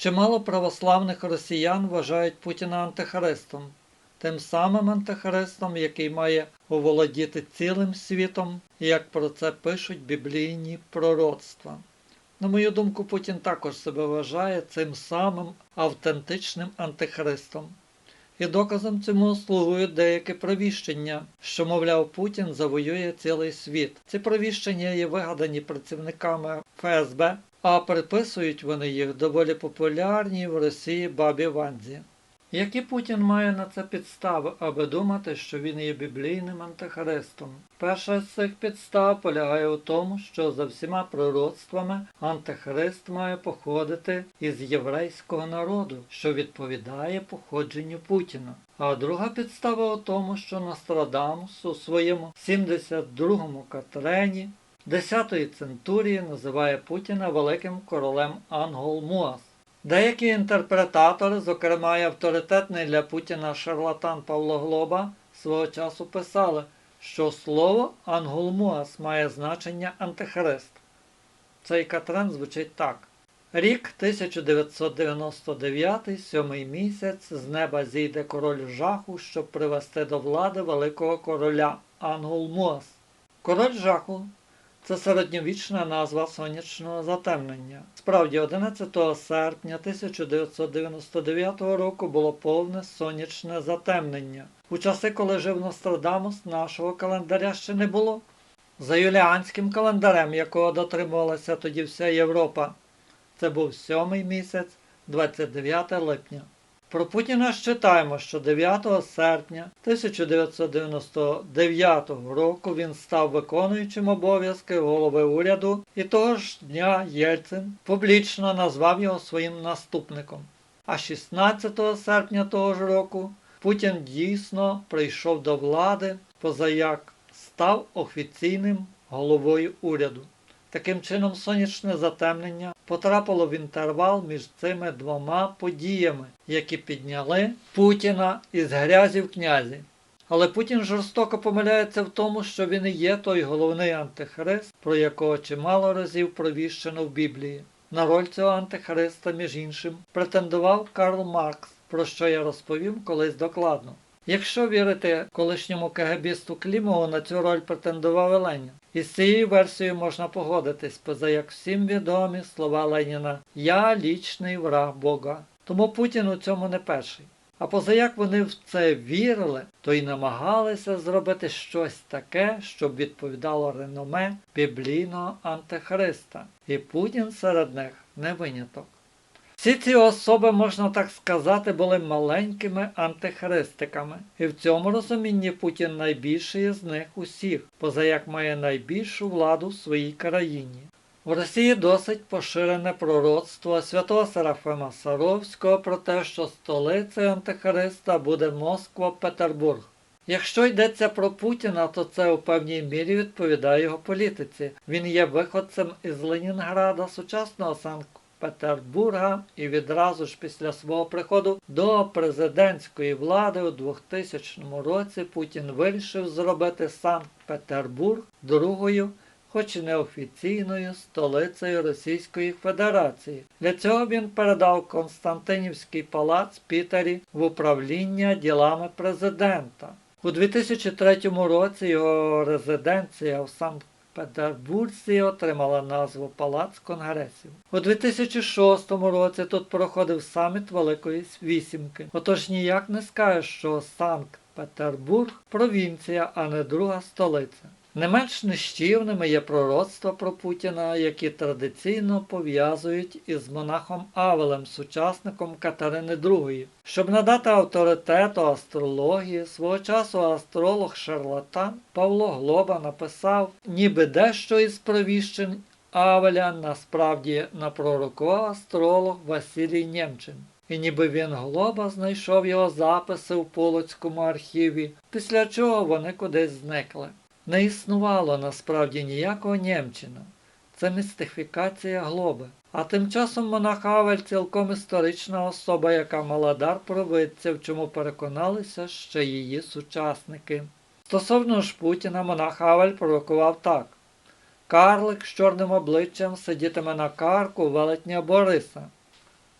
Чимало православних росіян вважають Путіна антихристом, тим самим антихристом, який має оволодіти цілим світом, як про це пишуть біблійні пророцтва. На мою думку, Путін також себе вважає цим самим автентичним антихристом. І доказом цьому слугують деякі провіщення, що, мовляв, Путін завоює цілий світ. Ці провіщення є вигадані працівниками ФСБ, а приписують вони їх доволі популярній в Росії бабі Ванзі. Які Путін має на це підстави, аби думати, що він є біблійним антихристом? Перша з цих підстав полягає у тому, що за всіма пророцтвами антихрист має походити із єврейського народу, що відповідає походженню Путіна. А друга підстава у тому, що Нострадамус у своєму 72-му катрені 10-ї центурії називає Путіна великим королем Ангол Муас. Деякі інтерпретатори, зокрема й авторитетний для Путіна шарлатан Павло Глоба, свого часу писали, що слово Ангулмуас має значення антихрист. Цей катрен звучить так. Рік 1999, сьомий місяць, з неба зійде король жаху, щоб привести до влади великого короля Ангулмуас. Король жаху це середньовічна назва сонячного затемнення. Справді, 11 серпня 1999 року було повне сонячне затемнення. У часи, коли жив Нострадамус, нашого календаря ще не було. За юліанським календарем, якого дотримувалася тоді вся Європа, це був сьомий місяць, 29 липня. Про Путіна ж читаємо, що 9 серпня 1999 року він став виконуючим обов'язки голови уряду і того ж дня Єльцин публічно назвав його своїм наступником. А 16 серпня того ж року Путін дійсно прийшов до влади, позаяк став офіційним головою уряду. Таким чином, сонячне затемнення потрапило в інтервал між цими двома подіями, які підняли Путіна із грязі в князі. Але Путін жорстоко помиляється в тому, що він і є той головний антихрист, про якого чимало разів провіщено в Біблії. На роль цього антихриста, між іншим, претендував Карл Маркс, про що я розповім колись докладно. Якщо вірити колишньому КГБісту Клімову, на цю роль претендував Ленін. І з цією версією можна погодитись, поза як всім відомі слова Леніна Я лічний враг Бога. Тому Путін у цьому не перший. А позаяк вони в це вірили, то й намагалися зробити щось таке, щоб відповідало реноме біблійного антихриста. І Путін серед них не виняток. Всі ці особи, можна так сказати, були маленькими антихристиками, і в цьому розумінні Путін найбільший з них усіх, позаяк має найбільшу владу в своїй країні. В Росії досить поширене пророцтво святого Серафима Саровського про те, що столицею антихриста буде Москва-Петербург. Якщо йдеться про Путіна, то це у певній мірі відповідає його політиці. Він є виходцем із Ленінграда, сучасного Санкт Петербурга і відразу ж після свого приходу до президентської влади у 2000 році Путін вирішив зробити Санкт-Петербург другою, хоч і неофіційною столицею Російської Федерації. Для цього він передав Константинівський палац Пітері в управління ділами президента. У 2003 році його резиденція в Санкт Петербурзі отримала назву Палац Конгресів. У 2006 році тут проходив саміт Великої Вісімки. Отож ніяк не скажеш, що Санкт-Петербург провінція, а не друга столиця. Не менш нищівними є пророцтва про Путіна, які традиційно пов'язують із монахом Авелем, сучасником Катерини II. Щоб надати авторитету астрології, свого часу астролог шарлатан Павло Глоба написав, ніби дещо із провіщень Авеля насправді напророкував астролог Василій Нємчин. І ніби він глоба знайшов його записи в Полоцькому архіві, після чого вони кудись зникли. Не існувало насправді ніякого Нємчина. Це містифікація глоби. А тим часом монах Авель цілком історична особа, яка мала дар в чому переконалися ще її сучасники. Стосовно ж Путіна, монах Авель пророкував так. Карлик з чорним обличчям сидітиме на карку велетня Бориса.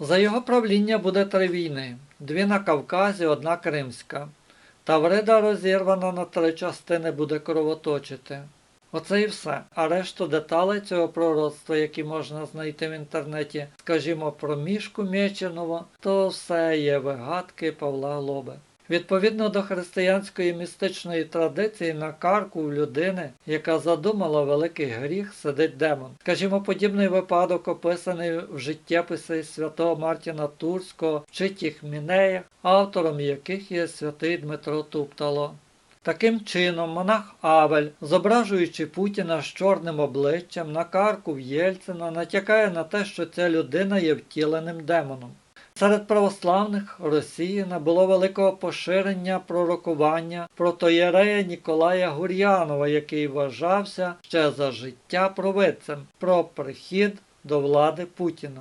За його правління буде три війни: дві на Кавказі, одна Кримська. Таврида розірвана на три частини буде кровоточити. Оце і все. А решту деталей цього пророцтва, які можна знайти в інтернеті, скажімо, про мішку Мєчернова, то все є вигадки Павла Глоби. Відповідно до християнської містичної традиції на карку в людини, яка задумала великий гріх, сидить демон. Скажімо, подібний випадок описаний в життєписі святого Мартіна Турського в читіх Мінеях, автором яких є святий Дмитро Туптало. Таким чином, монах Авель, зображуючи Путіна з чорним обличчям на карку в Єльцина, натякає на те, що ця людина є втіленим демоном. Серед православних Росії набуло великого поширення пророкування протоєрея Ніколая Гур'янова, який вважався ще за життя провидцем про прихід до влади Путіна.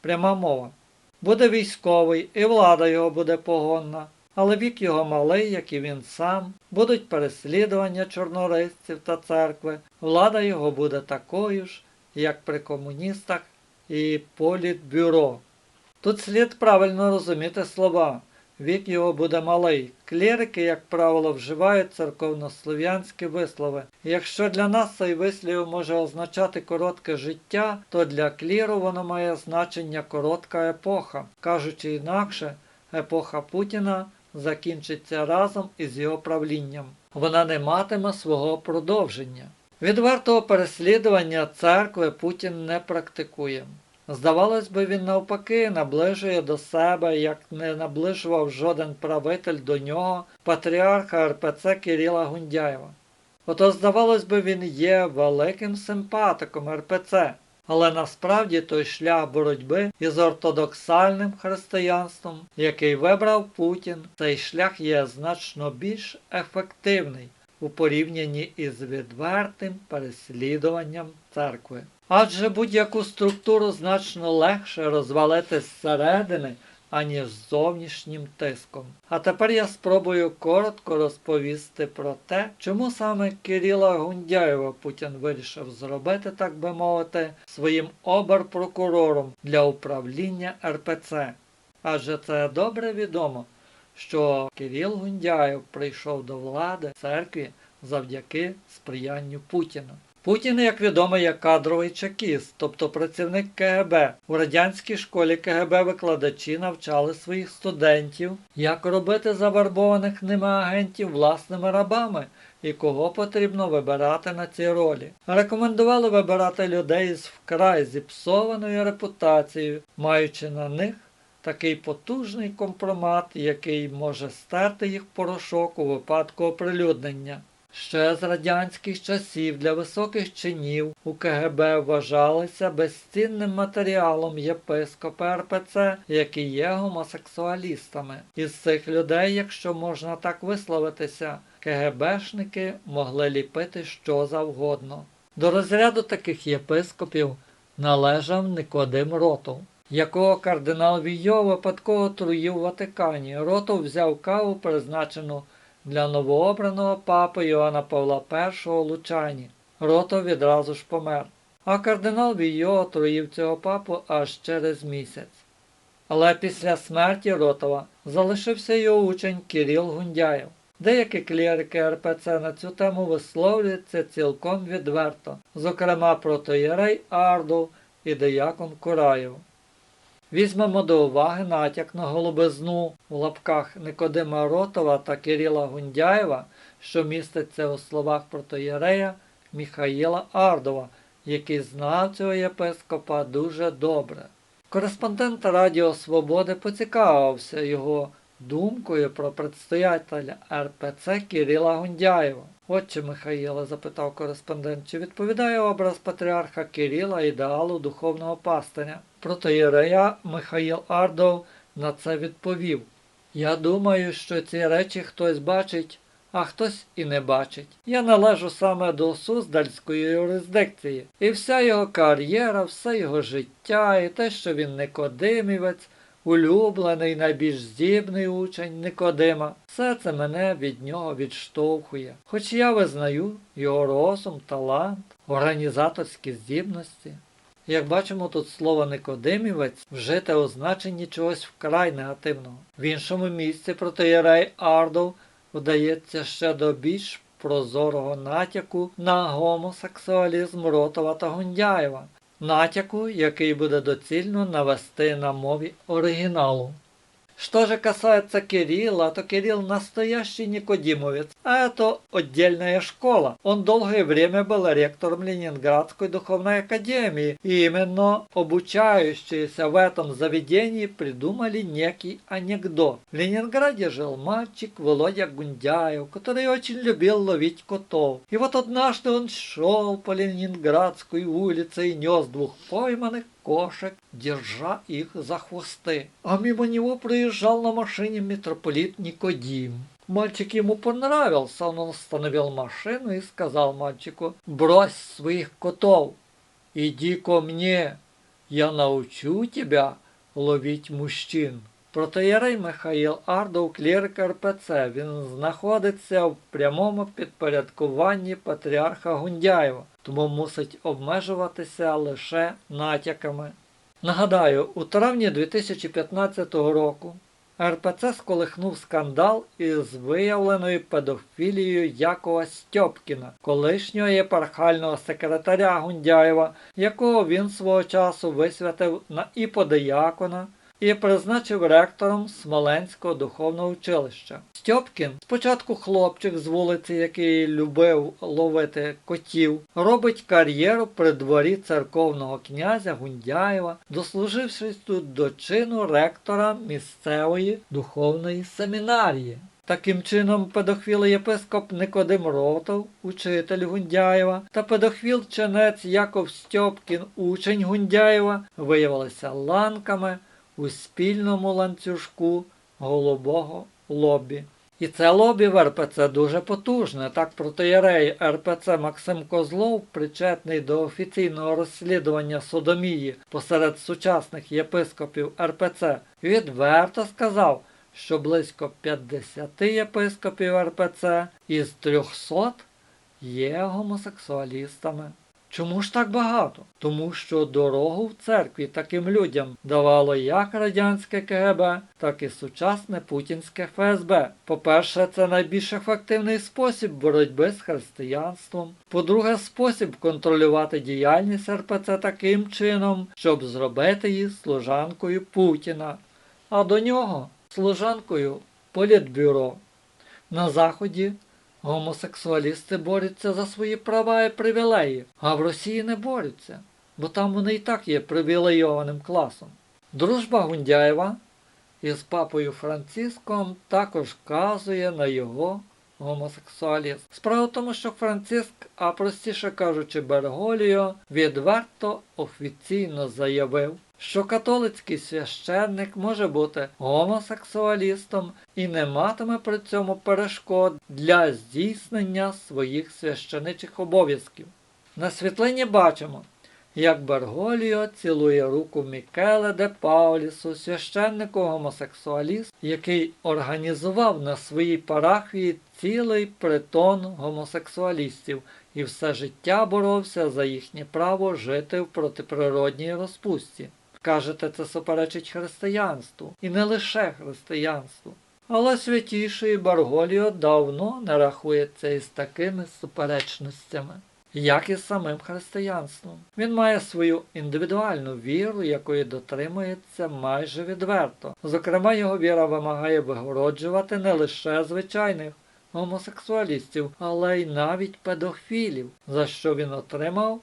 Пряма мова. Буде військовий, і влада його буде погонна, але вік його малий, як і він сам, будуть переслідування чорнорисців та церкви, влада його буде такою ж, як при комуністах і політбюро. Тут слід правильно розуміти слова. Вік його буде малий. Клірики, як правило, вживають церковнослов'янські вислови. Якщо для нас цей вислів може означати коротке життя, то для кліру воно має значення коротка епоха. Кажучи інакше, епоха Путіна закінчиться разом із його правлінням. Вона не матиме свого продовження. Відвертого переслідування церкви Путін не практикує. Здавалось би, він навпаки наближує до себе, як не наближував жоден правитель до нього патріарха РПЦ Кирила Гундяєва. Ото, здавалось би, він є великим симпатиком РПЦ, але насправді той шлях боротьби із ортодоксальним християнством, який вибрав Путін, цей шлях є значно більш ефективний у порівнянні із відвертим переслідуванням церкви. Адже будь-яку структуру значно легше розвалити зсередини, аніж зовнішнім тиском. А тепер я спробую коротко розповісти про те, чому саме Кирила Гундяєва Путін вирішив зробити, так би мовити, своїм оберпрокурором для управління РПЦ. Адже це добре відомо, що Кирил Гундяєв прийшов до влади церкві завдяки сприянню Путіна. Путін, як відомо, є кадровий чекіст, тобто працівник КГБ. У радянській школі КГБ викладачі навчали своїх студентів, як робити завербованих ними агентів власними рабами і кого потрібно вибирати на ці ролі. Рекомендували вибирати людей з вкрай зіпсованою репутацією, маючи на них такий потужний компромат, який може стерти їх порошок у випадку оприлюднення. Ще з радянських часів для високих чинів у КГБ вважалися безцінним матеріалом єпископи РПЦ, які є гомосексуалістами. Із цих людей, якщо можна так висловитися, КГБшники могли ліпити що завгодно. До розряду таких єпископів належав Никодим Ротов, якого кардинал Війо випадково труїв у Ватикані. Ротов взяв каву, призначену для новообраного папи Йоанна Павла І Лучані. Ротов відразу ж помер. А кардинал Війо отруїв цього папу аж через місяць. Але після смерті Ротова залишився його учень Кирил Гундяєв. Деякі клірики РПЦ на цю тему висловлюються цілком відверто, зокрема протоєрей Ардов і деякон Кураєв. Візьмемо до уваги натяк на голубизну у лапках Никодима Ротова та Кирила Гундяєва, що міститься у словах протоєрея Міхаїла Ардова, який знав цього єпископа дуже добре. Кореспондент Радіо Свободи поцікавився його думкою про предстоятеля РПЦ Кирила Гундяєва. Отче Михаїле, запитав кореспондент, чи відповідає образ патріарха Кирила ідеалу духовного пастиря? Протоєрея Михаїл Ардов на це відповів. Я думаю, що ці речі хтось бачить, а хтось і не бачить. Я належу саме до Суздальської юрисдикції, і вся його кар'єра, все його життя, і те, що він Никодимівець, улюблений, найбільш здібний учень Никодима, все це мене від нього відштовхує. Хоч я визнаю його розум, талант, організаторські здібності. Як бачимо, тут слово Никодимівець вжите у значенні чогось вкрай негативного. В іншому місці протиєрей Ардов вдається ще до більш прозорого натяку на гомосексуалізм Ротова та Гундяєва, натяку, який буде доцільно навести на мові оригіналу. Что же касается Кирилла, то Кирилл настоящий никодимовец, а это отдельная школа. Он долгое время был ректором Ленинградской духовной академии, и именно обучающиеся в этом заведении придумали некий анекдот. В Ленинграде жил мальчик Володя Гундяев, который очень любил ловить котов. И вот однажды он шел по Ленинградской улице и нес двух пойманных кошек, держа их за хвосты. А мимо него проезжал на машине митрополит Никодим. Мальчик ему понравился, он остановил машину и сказал мальчику, брось своих котов, иди ко мне, я научу тебя ловить мужчин. Протоєрей Михаїл Ардов, клірик РПЦ. Він знаходиться в прямому підпорядкуванні патріарха Гундяєва, тому мусить обмежуватися лише натяками. Нагадаю, у травні 2015 року РПЦ сколихнув скандал із виявленою педофілією Якова Стьопкіна, колишнього єпархального секретаря Гундяєва, якого він свого часу висвятив на іподиякона і призначив ректором Смоленського духовного училища. Стьопкін, спочатку хлопчик з вулиці, який любив ловити котів, робить кар'єру при дворі церковного князя Гундяєва, дослужившись тут до чину ректора місцевої духовної семінарії. Таким чином, педохвіл єпископ Никодим Ротов, учитель Гундяєва, та педохвіл ченець Яков Стьопкін, учень Гундяєва, виявилися ланками у спільному ланцюжку голубого лобі. І це лобі в РПЦ дуже потужне. Так протиєрей РПЦ Максим Козлов, причетний до офіційного розслідування Содомії посеред сучасних єпископів РПЦ, відверто сказав, що близько 50 єпископів РПЦ із 300 є гомосексуалістами. Чому ж так багато? Тому що дорогу в церкві таким людям давало як радянське КГБ, так і сучасне путінське ФСБ. По-перше, це найбільш ефективний спосіб боротьби з християнством. По-друге, спосіб контролювати діяльність РПЦ таким чином, щоб зробити її служанкою Путіна, а до нього служанкою Політбюро. На Заході Гомосексуалісти борються за свої права і привілеї, а в Росії не борються, бо там вони і так є привілейованим класом. Дружба Гундяєва із папою Франциском також вказує на його гомосексуалізм. Справа в тому, що Франциск, а простіше кажучи, Берголіо, відверто офіційно заявив, що католицький священник може бути гомосексуалістом і не матиме при цьому перешкод для здійснення своїх священичих обов'язків. На світлині бачимо, як Берголіо цілує руку Мікеле де Паулісу, священнику гомосексуаліст, який організував на своїй парафії цілий притон гомосексуалістів і все життя боровся за їхнє право жити в протиприродній розпусті. Кажете, це суперечить християнству, і не лише християнству. Але святіший Барголіо давно не рахується із такими суперечностями, як і самим християнством. Він має свою індивідуальну віру, якої дотримується майже відверто. Зокрема, його віра вимагає вигороджувати не лише звичайних гомосексуалістів, але й навіть педофілів, за що він отримав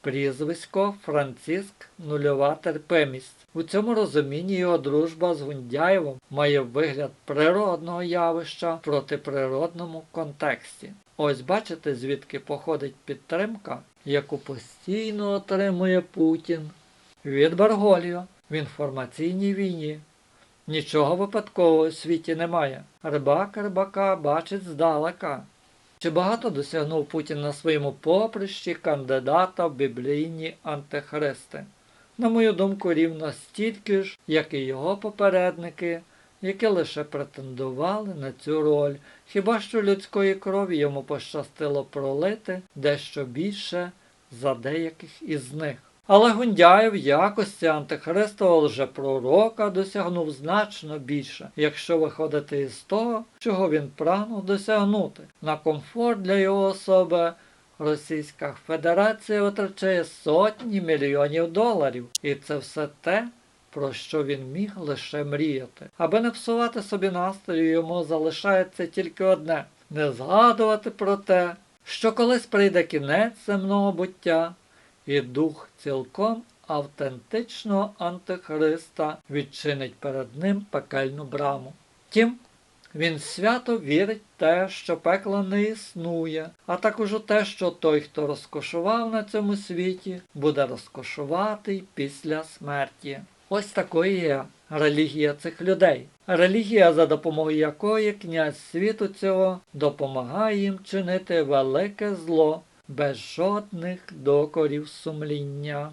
прізвисько Франциск Нульова терпимість. У цьому розумінні його дружба з Гундяєвим має вигляд природного явища в протиприродному контексті. Ось бачите, звідки походить підтримка, яку постійно отримує Путін від Барголіо в інформаційній війні. Нічого випадкового у світі немає. Рибак рибака бачить здалека. Чи багато досягнув Путін на своєму поприщі кандидата в біблійні антихристи? На мою думку, рівно стільки ж, як і його попередники, які лише претендували на цю роль, хіба що людської крові йому пощастило пролити дещо більше за деяких із них. Але Гундяєв в якості антихристового лжепророка досягнув значно більше, якщо виходити із того, чого він прагнув досягнути. На комфорт для його особи Російська Федерація витрачає сотні мільйонів доларів, і це все те, про що він міг лише мріяти. Аби не псувати собі настрою, йому залишається тільки одне не згадувати про те, що колись прийде кінець земного буття, і дух цілком автентичного антихриста відчинить перед ним пекельну браму. Тім, він свято вірить в те, що пекла не існує, а також у те, що той, хто розкошував на цьому світі, буде розкошувати після смерті. Ось такою є релігія цих людей. Релігія, за допомогою якої князь світу цього допомагає їм чинити велике зло без жодних докорів сумління.